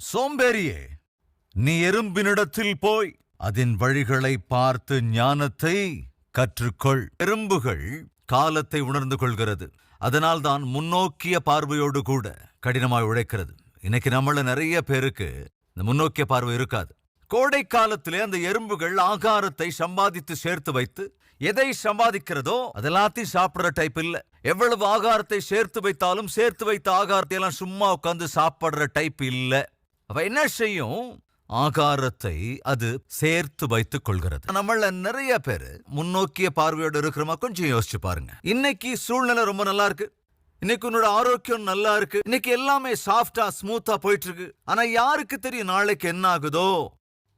சோம்பேறியே நீ எறும்பினிடத்தில் போய் அதன் வழிகளை பார்த்து ஞானத்தை கற்றுக்கொள். எறும்புகள் காலத்தை உணர்ந்து கொள்கிறது. அதனால்தான் முன்னோக்கிய பார்வையோடு கூட கடினமாய் உழைக்கிறது. இன்னைக்கு நம்மள நிறைய பேருக்கு இந்த முன்னோக்கிய பார்வை இருக்காது. கோடை காலத்திலே அந்த எறும்புகள் ஆகாரத்தை சம்பாதித்து சேர்த்து வைத்து எதை சம்பாதிக்கிறதோ அதெல்லாத்தையும் சாப்பிடுற டைப் இல்ல. எவ்வளவு ஆகாரத்தை சேர்த்து வைத்தாலும் சேர்த்து வைத்த ஆகாரத்தை எல்லாம் சும்மா உட்காந்து சாப்பிட்ற டைப் இல்ல. அவ என்ன செய்யும்? ஆகாரத்தை அது சேர்த்து வைத்துக் கொள்கிறது. நம்மள நிறைய பேர் முன்னோக்கிய பார்வையோடு இருக்கிறோமா கொஞ்சம் யோசிச்சு பாருங்க. இன்னைக்கு சூழ்நிலை ரொம்ப நல்லா இருக்கு. இன்னைக்கு உன்னோட ஆரோக்கியம் நல்லா இருக்கு. இன்னைக்கு எல்லாமே சாஃப்டா ஸ்மூத்தா போயிட்டு இருக்கு. ஆனா யாருக்கு தெரியும் நாளைக்கு என்ன ஆகுதோ?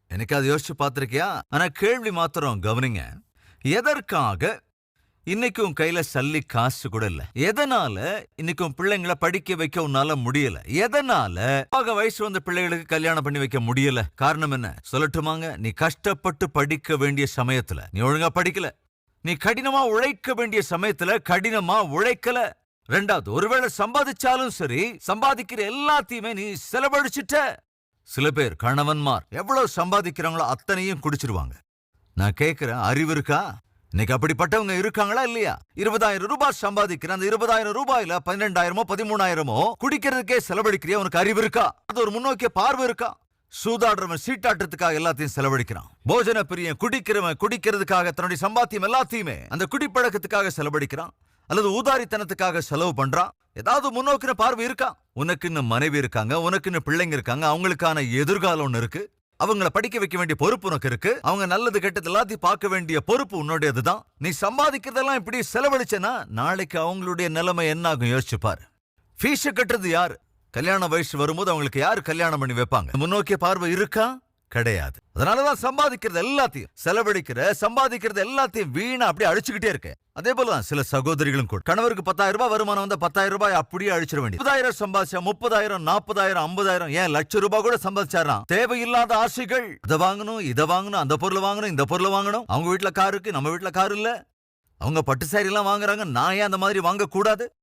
எனக்கு அதை யோசிச்சு பார்த்திருக்கியா? ஆனா கேள்வி மாத்திரம் கவனிங்க. எதற்காக இன்னைக்கு உன் கையில சல்லி காசு கூட இல்ல. எதனால இன்னைக்கு உன் பிள்ளைங்களை படிக்க வைக்க உன்னால முடியல? எதனால ஆக வயசு வந்த பிள்ளைகளுக்கு கல்யாணம் பண்ணி வைக்க முடியல? காரணம் என்ன? சொல்லட்டுமாங்க? நீ கஷ்டப்பட்டு படிக்க வேண்டிய சமயத்துல நீ ஒழுங்கா படிக்கல. நீ கடினமா உழைக்க வேண்டிய சமயத்துல கடினமா உழைக்கல. ரெண்டாவது ஒருவேளை சம்பாதிச்சாலும் சரி சம்பாதிக்கிற எல்லாத்தையுமே நீ செலவழிச்சிட்ட. சில பேர் கணவன்மார் எவ்வளவு சம்பாதிக்கிறாங்களோ அத்தனையும் குடிச்சிருவாங்க. நான் கேட்கிறேன் அறிவு இருக்கா? இன்னைக்கு அப்படிப்பட்டவங்க இருக்காங்களா இல்லையா? இருபதாயிரம் ரூபாய் சம்பாதிக்கிற அந்த இருபதாயிரம் ரூபாயில பன்னிரெண்டாயிரமோ பதிமூணாயிரமோ குடிக்கிறதுக்கே செலவழிக்கிறிய? உனக்கு அறிவு இருக்கா? அது ஒரு முன்னோக்கிய பார்வை இருக்கா? சூதாடுறவன் சீட்டாட்டத்துக்காக எல்லாத்தையும் செலவழிக்கிறான். போஜன பிரியன் குடிக்கிறவன் குடிக்கிறதுக்காக தன்னுடைய சம்பாத்தியம் எல்லாத்தையுமே அந்த குடிப்பழக்கத்துக்காக செலவழிக்கிறான். அல்லது ஊதாரித்தனத்துக்காக செலவு பண்றான். ஏதாவது முன்னோக்கின பார்வை இருக்கா? உனக்குன்னு மனைவி இருக்காங்க உனக்குன்னு பிள்ளைங்க இருக்காங்க அவங்களுக்கான எதிர்காலம் ஒன்று இருக்கு. அவங்கள படிக்க வைக்க வேண்டிய பொறுப்பு உனக்கு இருக்கு. அவங்க நல்லது கெட்டது எல்லாத்தையும் பார்க்க வேண்டிய பொறுப்பு உன்னுடையதுதான். நீ சம்பாதிக்கிறதெல்லாம் இப்படி செலவழிச்சனா நாளைக்கு அவங்களுடைய நிலைமை என்ன ஆகும் யோசிச்சு பாரு. ஃபீஸ கட்டுறது யார்? கல்யாண வயசு வரும்போது அவங்களுக்கு யாரு கல்யாணம் பண்ணி வைப்பாங்க? முன்னோக்கிய பார்வை இருக்கா? கிடையாது. அதனாலதான் சம்பாதிக்கிறது எல்லாத்தையும் செலவழிக்கிற சம்பாதிக்கிறது எல்லாத்தையும் வீணா அப்படியே அழிச்சுக்கிட்டே இருக்கேன். அதே போலதான் சில சகோதரிகளும் கூட. கணவருக்கு பத்தாயிரம் ரூபாய் வருமானம் வந்து பத்தாயிரம் ரூபாய் அப்படியே அழிச்சிட வேண்டியது. முப்பதாயிரம் சம்பாதிச்சா முப்பதாயிரம் நாற்பதாயிரம் ஐம்பதாயிரம் ஏன் லட்சம் ரூபாய் கூட சம்பாதிச்சாராம்? தேவையில்லாத ஆசைகள். இதை வாங்கணும் இதை வாங்கணும் அந்த பொருள் வாங்கணும் இந்த பொருள் வாங்கணும். அவங்க வீட்டுல கார் இருக்கு நம்ம வீட்டுல கார் இல்ல. அவங்க பட்டு சாரி எல்லாம் வாங்குறாங்க நான் ஏன் அந்த மாதிரி வாங்க கூடாது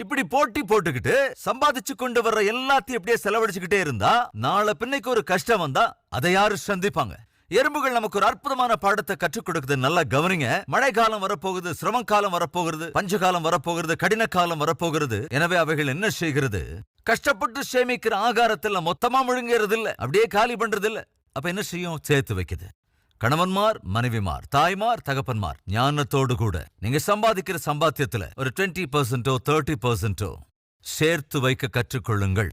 இப்படி போட்டி போட்டுக்கிட்டு சம்பாதிச்சு கொண்டு வர்ற எல்லாத்தையும் இப்படியே செலவழிச்சுக்கிட்டே இருந்தா நாளை பின்னைக்கு ஒரு கஷ்டம் வந்தா அதை யாரு சந்திப்பாங்க? எறும்புகள் நமக்கு ஒரு அற்புதமான பாடத்தை கற்றுக் கொடுக்குது. நல்லா கவனிங்க. மழை காலம் வரப்போகுது சிரமம் காலம் வரப்போகிறது பஞ்சகாலம் வரப்போகிறது கடின காலம் வரப்போகிறது எனவே அவைகள் என்ன செய்கிறது? கஷ்டப்பட்டு சேமிக்கிற ஆகாரத்துல மொத்தமா முழுங்கிறது இல்ல அப்படியே காலி பண்றது இல்ல அப்ப என்ன செய்யும்? சேர்த்து வைக்குது. கணவன்மார் மனைவிமார் தாய்மார் தகப்பன்மார் ஞானத்தோடு கூட நீங்க சம்பாதிக்கிற சம்பாத்தியத்துல ஒரு டுவெண்ட்டி பர்சன்டோ தேர்ட்டி பர்சன்டோ சேர்த்து வைக்க கற்றுக்கொள்ளுங்கள்.